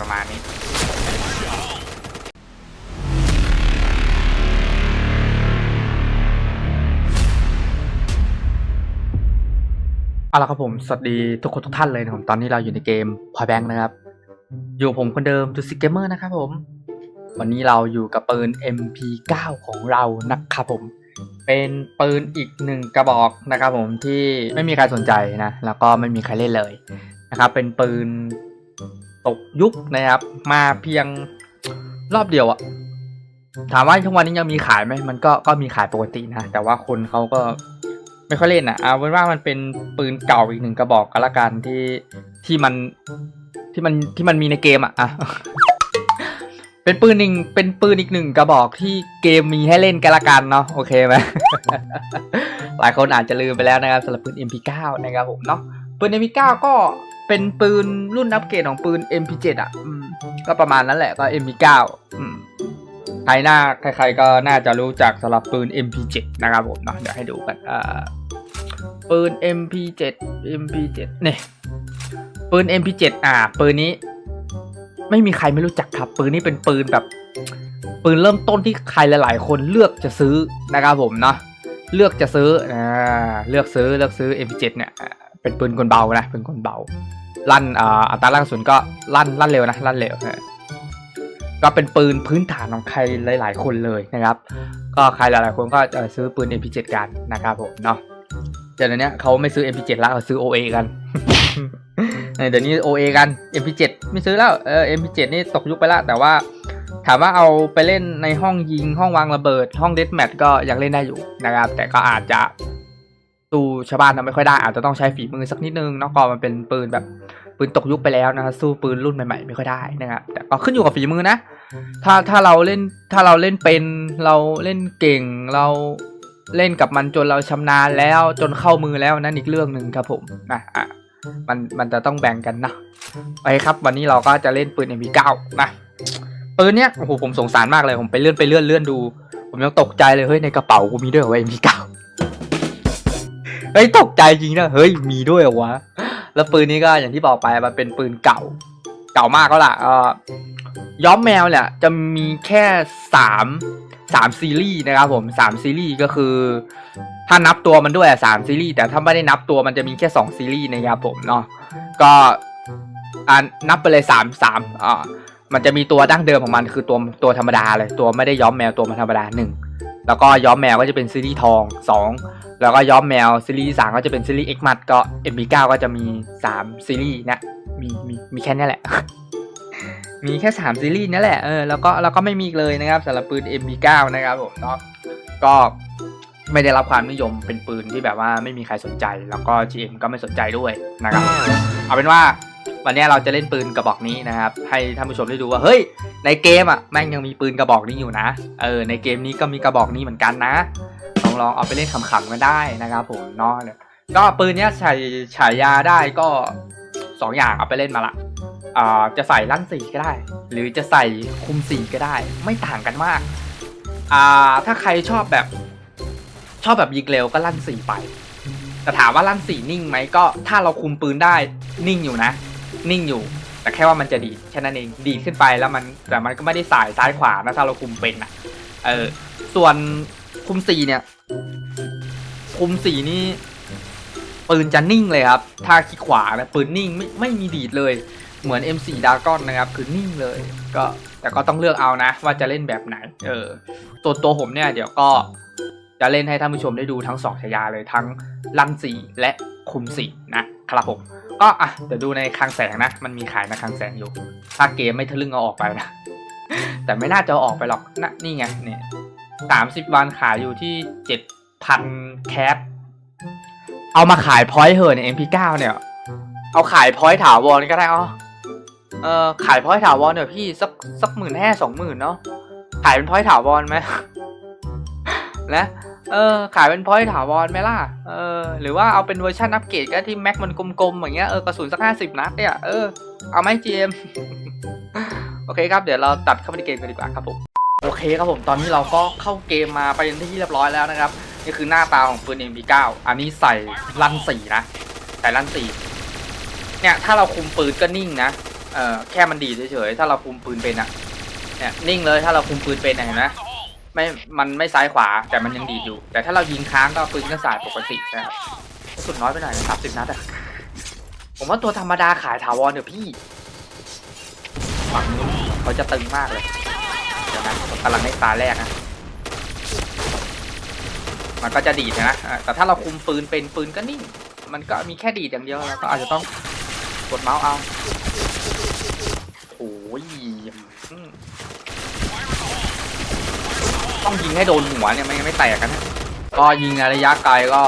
ประมาณนี้เอาละครับผม สวัสดีทุกคนทุกท่านเลยนะครับตอนนี้เราอยู่ในเกมพอยแบงค์นะครับ อยู่ผมคนเดิมดูซิเกมเมอร์นะครับผม วันนี้เราอยู่กับปืน MP9 ของเรานะครับผม เป็นปืนอีกหนึ่งกระบอกนะครับผมที่ไม่มีใครสนใจนะ แล้วก็ไม่มีใครเล่นเลยนะครับ เป็นปืน ตกยุคนะครับ มาเพียงรอบเดียวอะถามว่าทุกวันนี้ยังมีขายไหมมันก็ก็มีขายปกตินะแต่ว่าคนเขาก็ไม่ค่อยเล่นอะเอาเป็นว่ามันเป็นปืนเก่าอีกหนึ่งกระบอกก็แล้วกันที่ที่มันที่มันที่มันมีในเกมอะอะเป็นปืนหนึ่งเป็นปืนอีกหนึ่งกระบอกที่เกมมีให้เล่นกันละกันเนาะโอเคไหมหลายคนอาจจะลืมไปแล้วนะครับสำหรับปืน MP9 นะครับผมเนาะปืน MP9 ก็ เป็นปืนรุ่นอัปเกรดของปืน MP7 อะก็ประมาณนั้นแหละก็ MP9 อืมใครหน้าใครๆก็น่าจะรู้จักสำหรับปืน MP7 นะครับผมเนาะเดี๋ยวให้ดูกันปืน MP7 MP7 เนี่ยปืน MP7 อ่า ปืนนี้ไม่มีใครไม่รู้จักครับ ปืนนี้เป็นปืนแบบปืนเริ่มต้นที่ใครหลาย ๆ คนเลือกจะซื้อนะครับผมเนาะเลือกจะซื้ออ่าเลือกซื้อเลือกซื้อ MP7 เนี่ยเป็นปืนกลเบานะเป็นกลเบา ลั่นอ,อัตราแรงกระสุนก็ลั่นลั่นเร็วนะลั่นเร็วนะก็เป็นปืนพื้นฐานของใครหลาย ๆ คนเลยนะครับ ก็ใครหลายๆคนก็จะซื้อปืน MP7 กันนะครับผมเนาะเดี๋ยวนี้เขาไม่ซื้อ MP7 แล้วเขาซื้อ OA กันเดี๋ยวนี้ OA กัน MP7 ไม่ซื้อแล้วเออ MP7 นี่ตกยุคไปล้วแต่ว่าถามว่าเอาไปเล่นในห้องยิงห้องวางระเบิด ห้องเดสแมทก็ยังเล่นได้อยู่นะครับ แต่ก็อาจจะ สู้ชาวบ้านทำไม่ค่อยได้อาจจะต้องใช้ฝีมือสักนิดนึงเนอกก็มันเป็นปืนแบบปืนตกยุคไปแล้วนะครับสู้ปืนรุ่นใหม่ๆไม่ค่อยได้นะครับแต่ก็ขึ้นอยู่กับฝีมือนะ ถ้าถ้าเราเล่นถ้าเราเล่นเป็นเราเล่นเก่งเราเล่นกับมันจนเราชำนาญแล้วจนเข้ามือแล้วนั่นอีกเรื่องหนึ่งครับผมนะอะมันมันจะต้องแบ่งกันนะไปครับ วันนี้เราก็จะเล่นปืน MP9 นะปืนเนี้ยโอ้โหผมสงสารมากเลยผมไปเลื่อนไปเลื่อนเลื่อนดู ผมยังตกใจเลยเฮ้ยในกระเป๋ากูมีด้วยเหรอ MP9 เฮ้ยตกใจจริงนะเฮ้ยมีด้วยเหรอวะแล้วปืนนี้ก็อย่างที่บอกไปมันเป็นปืนเก่า เก่ามากแล้วล่ะเออย้อมแมวเนี่ยจะมีแค่สามสามซีรีส์นะครับผมสามซีรีส์ก็คือ ถ้านับตัวมันด้วยสามซีรีส์แต่ถ้าไม่ได้นับตัวมันจะมีแค่สองซีรีส์นะครับผมเนาะก็อ่านับไปเลยสามสามอ่ามันจะมีตัวดั้งเดิมของมันคือตัวตัวธรรมดาเลยตัวไม่ได้ย้อมแมวตัวมันธรรมดาหนึ่ง แล้วก็ย้อมแมวก็จะเป็นซีรีส์ทองสองแล้วก็ย้อมแมวซีรีส์สามก็จะเป็นซีรีส์เอ็กมัดก็ MP9 ก็จะมีสามซีรีส์นะมีมีมีแค่นี้แหละ มีแค่สามซีรีส์นั่นแหละเออแล้วก็แล้วก็ไม่มีเลยนะครับสำหรับปืน MP9 นะครับผมเนาะก็ไม่ได้รับความนิยมเป็นปืนที่แบบว่าไม่มีใครสนใจ แล้วก็ GM ก็ไม่สนใจด้วยนะครับเอาเป็นว่า วันนี้เราจะเล่นปืนกระบอกนี้นะครับ ให้ท่านผู้ชมได้ดูว่าเฮ้ย ในเกมอะแม่งยังมีปืนกระบอกนี้อยู่นะ เออในเกมนี้ก็มีกระบอกนี้เหมือนกันนะลองลองเอาไปเล่นขำๆกันได้นะครับผมเนาะก็ปืนเนี้ยใช้ฉายาได้ก็สองอย่างเอาไปเล่นมาละอ่าจะใส่ลั่นสีก็ได้ หรือจะใส่คุมสีก็ได้ ไม่ต่างกันมากอ่าถ้าใครชอบแบบชอบแบบยิงเร็วก็ลั่นสีไปแต่ถามว่าลั่นสีนิ่งไหมก็ถ้าเราคุมปืนได้นิ่งอยู่นะ นิ่งอยู่ แต่แค่ว่ามันจะดีแค่นั้นเองดีขึ้นไปแล้วมันแต่มันก็ไม่ได้สายซ้ายขวานะถ้าเราคุมเป็นนะเออส่วนคุมสีเนี่ย คุมสีนี่ปืนจะนิ่งเลยครับ ถ้าคลิกขวานะปืนนิ่งไม่ไม่มีดีดเลย เหมือน M4 d r a g o n นะครับ คือนิ่งเลย ก็แต่ก็ต้องเลือกเอานะ ว่าจะเล่นแบบไหน เออตัวตัวผมเนี่ย เดี๋ยวก็จะเล่นให้ท่านผู้ชมได้ดูทั้งสองฉายาเลยทั้งลั่นสีและคุมสีนะครับผม ก็อะเดี๋ยวดูในคลังแสงนะ มันมีขายในคลังแสงอยู่ ถ้าเกมไม่ทะลึ่งเอาออกไปนะ แต่ไม่น่าจะออกไปหรอกนะนี่ไงเนี่ยสามสิบวันขายอยู่ที่เจ็ดพันแคป เอามาขายพอยต์เหอะใน MP9 เนี่ย เอาขายพอยต์ถาวรก็ได้อ๋อเออขายพอยต์ถาวรเนี่ยพี่สักสักหมื่นห้าสองหมื่นเนาะขายเป็นพอยต์ถาวรไหมนะ เออ ขายเป็นพอยต์ถาวรไหมล่ะ เออ หรือว่าเอาเป็นเวอร์ชันอัปเกรดก็ที่แม็กมันกลมๆอย่างเงี้ย เออกระสุนสักห้าสิบนัดเนี่ย เออ เอาไหม GM โอเคครับ เดี๋ยวเราตัดเข้าไปในเกมกันดีกว่าครับผม โอเคครับผม ตอนนี้เราก็เข้าเกมมาไปเป็นที่เรียบร้อยแล้วนะครับ นี่คือหน้าตาของปืน MP9 อันนี้ใส่ลั่นสีนะ ใส่ลั่นสีเนี่ย ถ้าเราคุมปืนก็นิ่งนะ เออแค่มันดีเฉยๆ ถ้าเราคุมปืนเป็นอะเนี่ย นิ่งเลย ถ้าเราคุมปืนเป็นเห็นไหม ไม่มันไม่ซ้ายขวาแต่มันยังดีดอยู่ แต่ถ้าเรายิงค้างก็ปืนก็สายปกตินะครับกระสุดน้อยไปหน่อยสามสิบนัดอะผมว่าตัวธรรมดาขายถาวรเดี๋ยวพี่ฝั่งนู้นเขาจะตึงมากเลยเดี๋ยวนะผมกำลังในตาแรกนะมันก็จะดีดนะอะแต่ถ้าเราคุมปืนเป็นปืนก็นิ่งมันก็มีแค่ดีดอย่างเดียวแล้วก็อาจจะต้องกดเมาส์เอาโอ้ยอืม ต้องยิงให้โดนหัวเนี่ยไม่งั้นไม่แตกกันนะก็ยิงในระยะไกลก็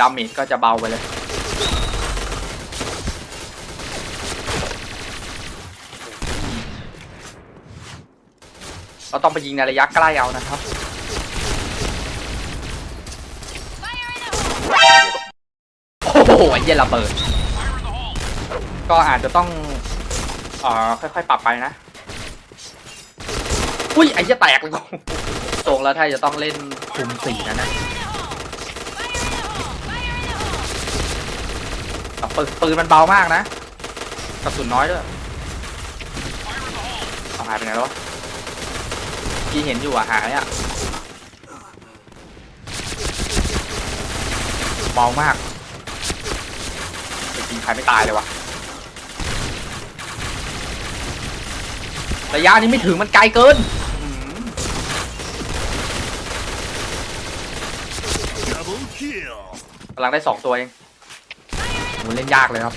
ดาเมจก็จะเบาไปเลยเราต้องไปยิงในระยะใกล้เอานะครับโอ้โหเหี้ยระเบิด ก็อาจจะต้องเอ่อค่อยๆ ปรับไปนะ อุ้ยไอ้เหี้ยแตกเลยกู ตรงแล้วถ้าจะต้องเล่นคุมสี่นะนะปืนปืนมันเบามากนะกระสุนน้อยด้วยเอาหายไปไหนแล้ววะที่เห็นอยู่อะหายอะเบามากยิงใครไม่ตายเลยวะระยะนี้ไม่ถึงมันไกลเกินอื้อหือ Double kill. กำลังได้สองตัวเองโหเล่นยากเลยครับ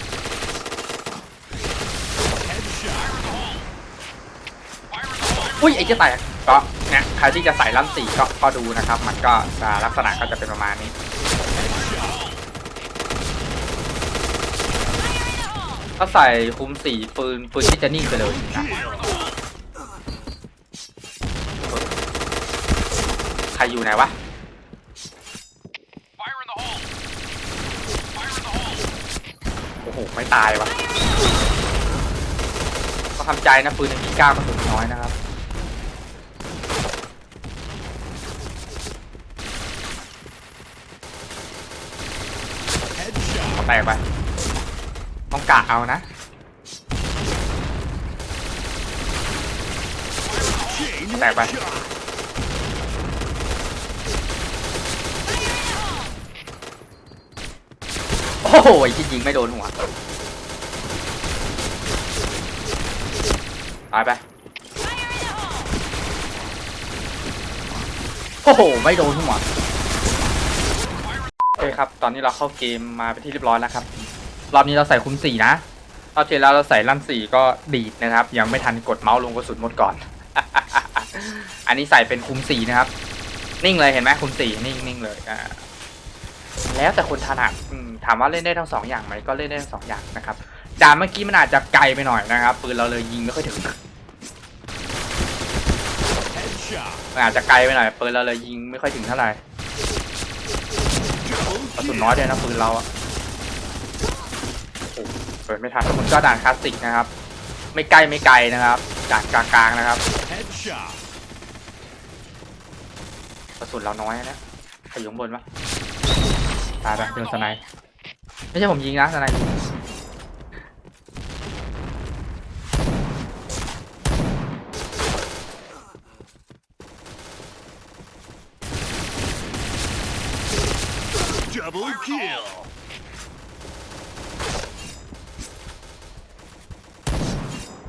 อุ้ยไอ้เจ้าแตกก็เนี่ยใครที่จะใส่ลั่นสี่ก็ก็ดูนะครับ มันก็จะลักษณะก็จะเป็นประมาณนี้ถ้าใส่คุมสี่ปืนปืนที่จะนิ่งไปเลยนะใครอยู่ไหนวะ Fire in the hole. Fire in the hole. โอ้ไม่ตายวะก็ทำใจนะปืนในพีก้ากระสุนน้อยนะครับเอาแตกไปต้องกะเอานะ Chain Back, back. headshot. โอ้โหที่ยิงไม่โดนหัวตายไปโอ้โหไม่โดนหัวโอเคครับ ตอนนี้เราเข้าเกมมาเป็นที่เรียบร้อยแล้วครับ รอบนี้เราใส่คุ้มสี่นะรอบที่แล้วเราใส่ลั่นสี่ก็ดีดนะครับ ยังไม่ทันกดเมาส์ลงกระสุนหมดก่อน อันนี้ใส่เป็นคุ้มสี่นะครับ นิ่งเลยเห็นไหมคุ้มสี่นิ่งนิ่งเลยอ่า แล้วแต่คนถนัดถามว่าเล่นได้ทั้งสองอย่างไหมก็เล่นได้ทั้งสองอย่างนะครับด่านเมื่อกี้มันอาจจะไกลไปหน่อยนะครับปืนเราเลยยิงไม่ค่อยถึงมันอาจจะไกลไปหน่อยปืนเราเลยยิงไม่ค่อยถึงเท่าไหร่กระสุนน้อยด้วยนะปืนเราอะโอ้เปิดไม่ทันมันก็ด่านคลาสสิกนะครับ ไม่ใกล้ไม่ไกลนะครับด่านกลางๆนะครับกระสุนเราน้อยนะใครอยู่ข้างบนปะ ตายไปเดินสไนด์ไม่ใช่ผมยิงนะสไนด์ยิง Double kill.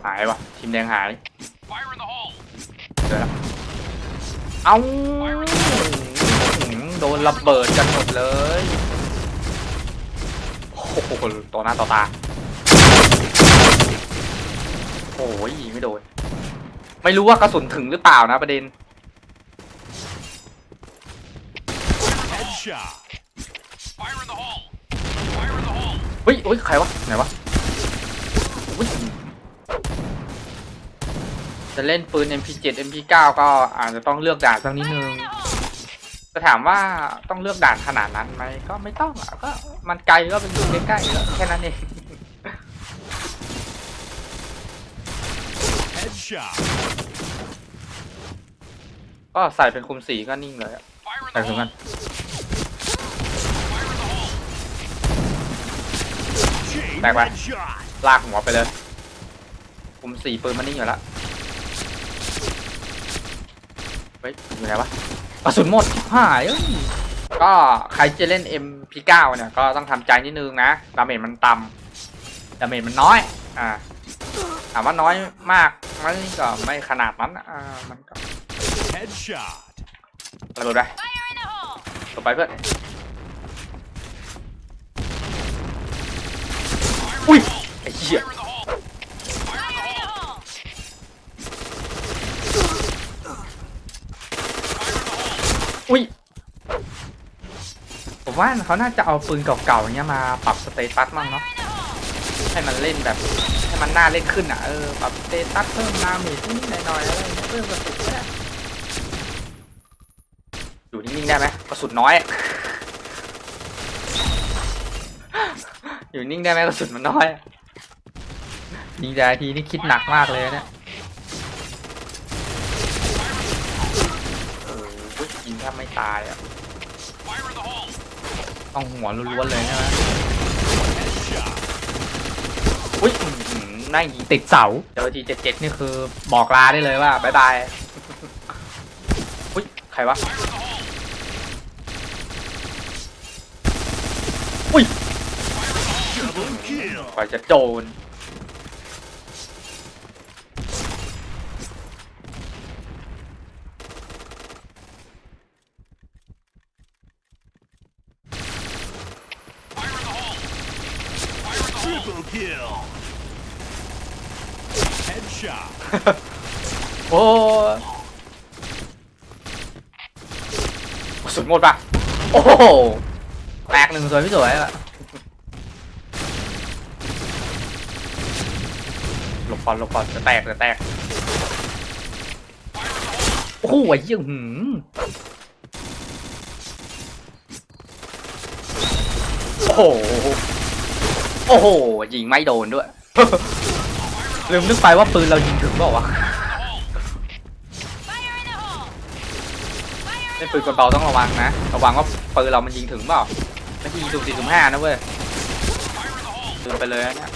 หายวะทีมแดงหาย Fire in the hole. เจอแล้วเอาโดนระเบิดกันหมดเลย โอ้โหต่อหน้าต่อตา โอ้ยยิงไม่โดน ไม่รู้ว่ากระสุนถึงหรือเปล่านะประเด็น เฮ้ยเฮ้ยใครวะ ไหนวะ จะเล่นปืน MP7 MP9 ก็อาจจะต้องเลือกด่านสักนิดนึง จะถามว่าต้องเลือกด่านขนาดนั้นไหมก็ไม่ต้องอะก็มันไกลก็เป็นอยู่ใกล้ๆก็แค่นั้นเอง Headshot. ก็ใส่เป็นคุมสีก็นิ่งเลยอะ Fire in ใส่ the ถึง hole. กัน Fire in the hole. Chain Back, back. headshot. ลากหัวไปเลยผมสี่ปืนมันนิ่งอยู่แล้วเฮ้ยอยู่ไหนวะ กระสุนหมดหายเอ้ยก็ใครจะเล่น MP9 เนี่ยก็ต้องทำใจนิดนึงนะดาเมจมันต่ำดาเมจมันน้อย อ่าถามว่าน้อยมากไหมันก็ไม่ขนาดนั้นอ่ามันก็ Headshot. ระเบิดไปต่อไปเพื่อนอุ้ยไอ้เหี้ย อุ้ย ผมว่าเขาน่าจะเอาปืนเก่าๆเงี้ยมาปรับสเตตัสมั่งเนาะ ให้มันเล่นแบบ ให้มันน่าเล่นขึ้นอะ เออ ปรับสเตตัสเพิ่มนามจนิดหน่อยๆอะไรเงี้ยเพิ่มกระสุนก็ได้อยู่นิ่งๆได้ไหมกระสุนน้อย อยู่นิ่งได้ไหมกระสุนมันน้อยยิงแต่ละทีนี่คิดหนักมากเลยนะเนี่ยโอ้โห ยิงแทบไม่ตายอะ Fire in the hole. ต้องหัวล้วนๆเลยใช่ไหม Headshot. อุ้ยอื้อหือนั่งยิงติดเสาเจอทีเจ็ดเจ็ดนี่คือบอกลาได้เลยว่าบายบายอุ้ยใครวะอุ้ย Double kill. กว่าจะโจน Triple kill. Headshot. โอ้ยกระ สุนหมดป่ะโอ้โหแตกหนึ่งสวยไม่สวยอะหลบก่อนหลบก่อนจะแตกจะแตกโอ้โหไอ้เหี้ยหืมโอ้โหโอ้โหยิงไม่โดนด้วยลืมนึกไปว่าปืนเรายิงถึงเปล่าวะ เล่นปืนกลเบาต้องระวังนะ ระวังว่าปืนเรามันยิงถึงเปล่าไม่ใช่ยิงถูกสี่ถูกห้านะเว้ยลืมไปเลยนะ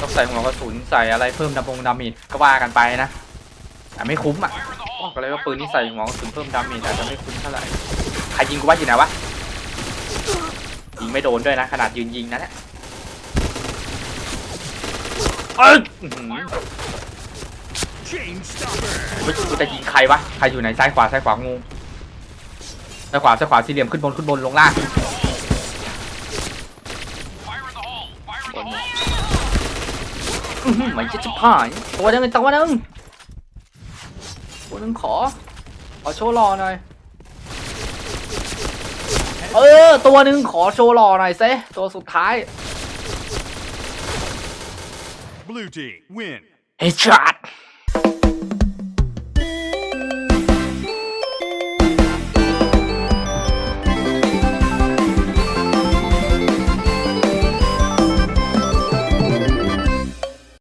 ต้องใส่หัวกระสุนใส่อะไรเพิ่มดาบงดามิดก็ว่ากันไปนะแต่ไม่คุ้มอะบอกเลยว่าปืนที่ใส่หัวกระสุนเพิ่มดามิดอาจจะไม่คุ้มเท่าไหร่ใครยิงกูว่าอยู่ไหนวะยิงไม่โดนด้วยนะ ขนาดยืนยิงนะเนี่ยเอ้ยอื้อหือ Chain stopper. เฮ้ยกูจะยิงใครวะ ใครอยู่ไหนซ้ายขวาซ้ายขวางูซ้ายขวาซ้ายขวาสี่เหลี่ยมขึ้นบนขึ้นบนลงล่าง Fire in the hole. Fire in the hole. อื้อหือมันจะชิบหายตัวหนึงตัวหนึงตัวหนึงขอ ขอโชว์หล่อหน่อย เออ ตัวหนึ่งขอโชว์หล่อหน่อยเซตัวสุดท้าย Blue team win. เฮดช็อต